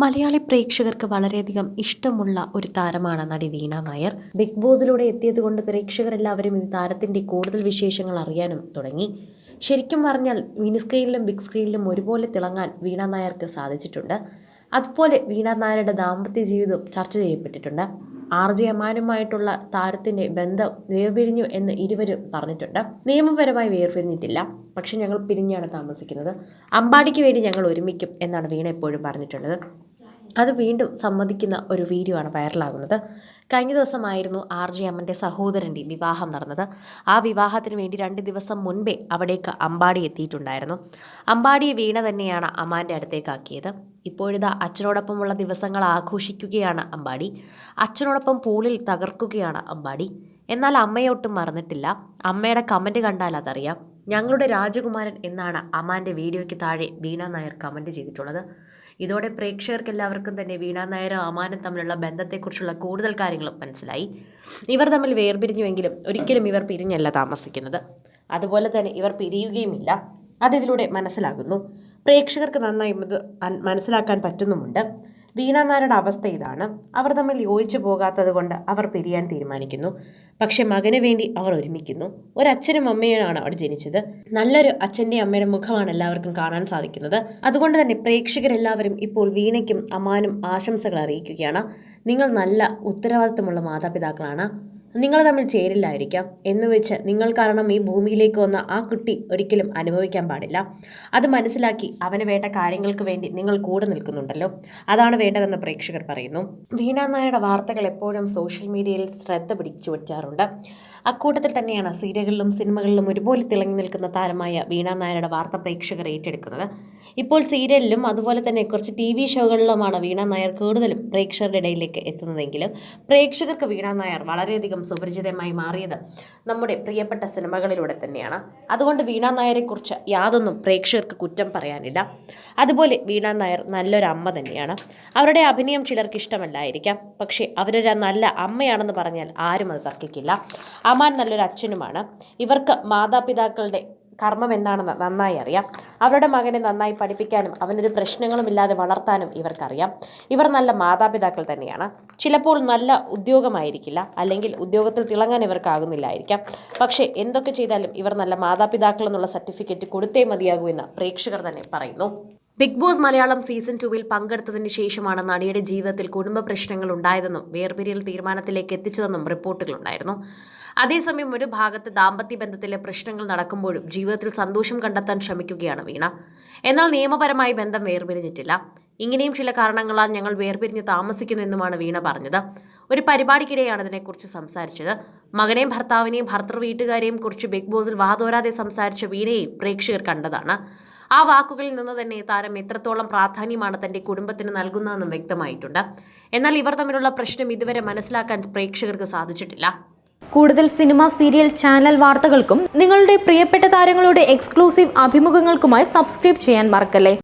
മലയാളി പ്രേക്ഷകർക്ക് വളരെയധികം ഇഷ്ടമുള്ള ഒരു താരമാണ് നടി വീണ നായർ. ബിഗ് ബോസിലൂടെ എത്തിയതുകൊണ്ട് പ്രേക്ഷകരെല്ലാവരും ഈ താരത്തിന്റെ കൂടുതൽ വിശേഷങ്ങൾ അറിയാനും തുടങ്ങി. ശരിക്കും പറഞ്ഞാൽ മിനി സ്ക്രീനിലും ബിഗ് സ്ക്രീനിലും ഒരുപോലെ തിളങ്ങാൻ വീണ നായർക്ക് സാധിച്ചിട്ടുണ്ട്. അതുപോലെ വീണ നായരുടെ ദാമ്പത്യ ജീവിതവും ചർച്ച ചെയ്യപ്പെട്ടിട്ടുണ്ട്. ആർ ജെ അമാനുമായിട്ടുള്ള താരത്തിന്റെ ബന്ധം വേർപിരിഞ്ഞു എന്ന് ഇരുവരും പറഞ്ഞിട്ടുണ്ട്. നിയമപരമായി വേർപിരിഞ്ഞിട്ടില്ല. പക്ഷെ ഞങ്ങൾ പിരിഞ്ഞാണ് താമസിക്കുന്നത്. അമ്പാടിക്ക് വേണ്ടി ഞങ്ങൾ ഒരുമിക്കും എന്നാണ് വീണ എപ്പോഴും പറഞ്ഞിട്ടുള്ളത്. അത് വീണ്ടും സമ്മതിക്കുന്ന ഒരു വീഡിയോ ആണ് വൈറലാകുന്നത് കഴിഞ്ഞ ദിവസമായിരുന്നു ആർ ജെ അമ്മന്റെ സഹോദരന്റെ വിവാഹം നടന്നത്. ആ വിവാഹത്തിന് വേണ്ടി രണ്ട് ദിവസം മുൻപേ അവിടേക്ക് അമ്പാടി എത്തിയിട്ടുണ്ടായിരുന്നു. അമ്പാടിയെ വീണ തന്നെയാണ് അമ്മാന്റെ അടുത്തേക്കാക്കിയത് ഇപ്പോഴിതാ അച്ഛനോടൊപ്പമുള്ള ദിവസങ്ങൾ ആഘോഷിക്കുകയാണ് അമ്പാടി. അച്ഛനോടൊപ്പം പൂളിൽ തകർക്കുകയാണ് അമ്പാടി. എന്നാൽ അമ്മയെ ഒട്ടും മറന്നിട്ടില്ല. അമ്മയുടെ കമന്റ് കണ്ടാൽ അതറിയാം. ഞങ്ങളുടെ രാജകുമാരൻ എന്നാണ് അമാന്റെ വീഡിയോയ്ക്ക് താഴെ വീണ നായർ കമന്റ് ചെയ്തിട്ടുള്ളത്. ഇതോടെ പ്രേക്ഷകർക്ക് എല്ലാവർക്കും തന്നെ വീണ നായരും അമാനും തമ്മിലുള്ള ബന്ധത്തെക്കുറിച്ചുള്ള കൂടുതൽ കാര്യങ്ങളും മനസ്സിലായി. ഇവർ തമ്മിൽ വേർപിരിഞ്ഞുവെങ്കിലും ഒരിക്കലും ഇവർ പിരിഞ്ഞല്ല താമസിക്കുന്നത്. അതുപോലെ തന്നെ ഇവർ പിരിയുകയുമില്ല. അതിതിലൂടെ മനസ്സിലാകുന്നു. പ്രേക്ഷകർക്ക് നന്നായി മനസ്സിലാക്കാൻ പറ്റുന്നുമുണ്ട്. വീണ അവസ്ഥ ഇതാണ്. അവർ തമ്മിൽ യോജിച്ചു പോകാത്തത് കൊണ്ട് അവർ പിരിയാൻ തീരുമാനിക്കുന്നു. പക്ഷെ മകന് വേണ്ടി അവർ ഒരുമിക്കുന്നു. ഒരച്ഛനും അമ്മയുമാണ് അവിടെ ജനിച്ചത്. നല്ലൊരു അച്ഛന്റെ അമ്മയുടെ മുഖമാണ് എല്ലാവർക്കും കാണാൻ സാധിക്കുന്നത്. അതുകൊണ്ട് തന്നെ പ്രേക്ഷകരെല്ലാവരും ഇപ്പോൾ വീണയ്ക്കും അമ്മാനും ആശംസകൾ അറിയിക്കുകയാണ്. നിങ്ങൾ നല്ല ഉത്തരവാദിത്തമുള്ള മാതാപിതാക്കളാണ്. നിങ്ങൾ തമ്മിൽ ചേരില്ലായിരിക്കാം. എന്ന് വെച്ച് നിങ്ങൾ കാരണം ഈ ഭൂമിയിലേക്ക് വന്ന ആ കുട്ടി ഒരിക്കലും അനുഭവിക്കാൻ പാടില്ല. അത് മനസ്സിലാക്കി അവന് വേണ്ട കാര്യങ്ങൾക്ക് വേണ്ടി നിങ്ങൾ കൂടെ നിൽക്കുന്നുണ്ടല്ലോ. അതാണ് വേണ്ടതെന്ന് പ്രേക്ഷകർ പറയുന്നു. വീണ നായരുടെ വാർത്തകൾ എപ്പോഴും സോഷ്യൽ മീഡിയയിൽ ശ്രദ്ധ പിടിച്ചു വച്ചാറുണ്ട് അക്കൂട്ടത്തിൽ തന്നെയാണ് സീരിയലുകളിലും സിനിമകളിലും ഒരുപോലെ തിളങ്ങി നിൽക്കുന്ന താരമായ വീണ നായരുടെ വാർത്ത പ്രേക്ഷകർ ഏറ്റെടുക്കുന്നത്. ഇപ്പോൾ സീരിയലിലും അതുപോലെ തന്നെ കുറച്ച് ടി വി ഷോകളിലുമാണ് വീണ നായർ കൂടുതലും പ്രേക്ഷകരുടെ ഇടയിലേക്ക് എത്തുന്നതെങ്കിലും പ്രേക്ഷകർക്ക് വീണ നായർ വളരെയധികം സുപരിചിതമായി മാറിയത് നമ്മുടെ പ്രിയപ്പെട്ട സിനിമകളിലൂടെ തന്നെയാണ്. അതുകൊണ്ട് വീണ നായരെക്കുറിച്ച് യാതൊന്നും പ്രേക്ഷകർക്ക് കുറ്റം പറയാനില്ല. അതുപോലെ വീണ നായർ നല്ലൊരു അമ്മ തന്നെയാണ്. അവരുടെ അഭിനയം ചിലർക്ക് ഇഷ്ടമല്ലായിരിക്കാം. പക്ഷേ അവരൊരു നല്ല അമ്മയാണെന്ന് പറഞ്ഞാൽ ആരും അത് തർക്കിക്കില്ല. അമാൻ നല്ലൊരു അച്ഛനുമാണ്. ഇവർക്ക് മാതാപിതാക്കളുടെ കർമ്മം എന്താണെന്ന് നന്നായി അറിയാം. അവരുടെ മകനെ നന്നായി പഠിപ്പിക്കാനും അവനൊരു പ്രശ്നങ്ങളും ഇല്ലാതെ വളർത്താനും ഇവർക്കറിയാം. ഇവർ നല്ല മാതാപിതാക്കൾ തന്നെയാണ്. ചിലപ്പോൾ നല്ല ഉദ്യോഗമായിരിക്കില്ല അല്ലെങ്കിൽ ഉദ്യോഗത്തിൽ തിളങ്ങാൻ ഇവർക്കാകുന്നില്ലായിരിക്കാം. പക്ഷേ എന്തൊക്കെ ചെയ്താലും ഇവർ നല്ല മാതാപിതാക്കൾ എന്നുള്ള സർട്ടിഫിക്കറ്റ് കൊടുത്തേ മതിയാകൂ എന്ന് പ്രേക്ഷകർ തന്നെ പറയുന്നു. ബിഗ് ബോസ് മലയാളം സീസൺ ടുവിൽ പങ്കെടുത്തതിന് ശേഷമാണ് നടിയുടെ ജീവിതത്തിൽ കുടുംബ പ്രശ്നങ്ങൾ ഉണ്ടായതെന്നും വേർപിരിയൽ തീരുമാനത്തിലേക്ക് എത്തിച്ചതെന്നും റിപ്പോർട്ടുകളുണ്ടായിരുന്നു. അതേസമയം ഒരു ഭാഗത്ത് ദാമ്പത്യ ബന്ധത്തിലെ പ്രശ്നങ്ങൾ നടക്കുമ്പോഴും ജീവിതത്തിൽ സന്തോഷം കണ്ടെത്താൻ ശ്രമിക്കുകയാണ് വീണ. എന്നാൽ നിയമപരമായി ബന്ധം വേർപിരിഞ്ഞിട്ടില്ല. ഇങ്ങനെയും ചില കാരണങ്ങളാൽ ഞങ്ങൾ വേർപിരിഞ്ഞ് താമസിക്കുന്നെന്നുമാണ് വീണ പറഞ്ഞത്. ഒരു പരിപാടിക്കിടെയാണ് ഇതിനെക്കുറിച്ച് സംസാരിച്ചത്. മകനെയും ഭർത്താവിനെയും ഭർത്തൃ വീട്ടുകാരെയും കുറിച്ച് ബിഗ് ബോസിൽ വാതോരാതെ സംസാരിച്ച വീണയെയും പ്രേക്ഷകർ കണ്ടതാണ്. ആ വാക്കുകളിൽ നിന്ന് തന്നെ താരം എത്രത്തോളം പ്രാധാന്യമാണ് തന്റെ കുടുംബത്തിന് നൽകുന്നതെന്നും വ്യക്തമായിട്ടുണ്ട്. എന്നാൽ ഇവർ തമ്മിലുള്ള പ്രശ്നം ഇതുവരെ മനസ്സിലാക്കാൻ പ്രേക്ഷകർക്ക് സാധിച്ചിട്ടില്ല. കൂടുതൽ സിനിമ സീരിയൽ ചാനൽ വാർത്തകൾക്കും നിങ്ങളുടെ പ്രിയപ്പെട്ട താരങ്ങളുടെ എക്സ്ക്ലൂസീവ് അഭിമുഖങ്ങൾക്കുമായി സബ്സ്ക്രൈബ് ചെയ്യാൻ മറക്കല്ലേ?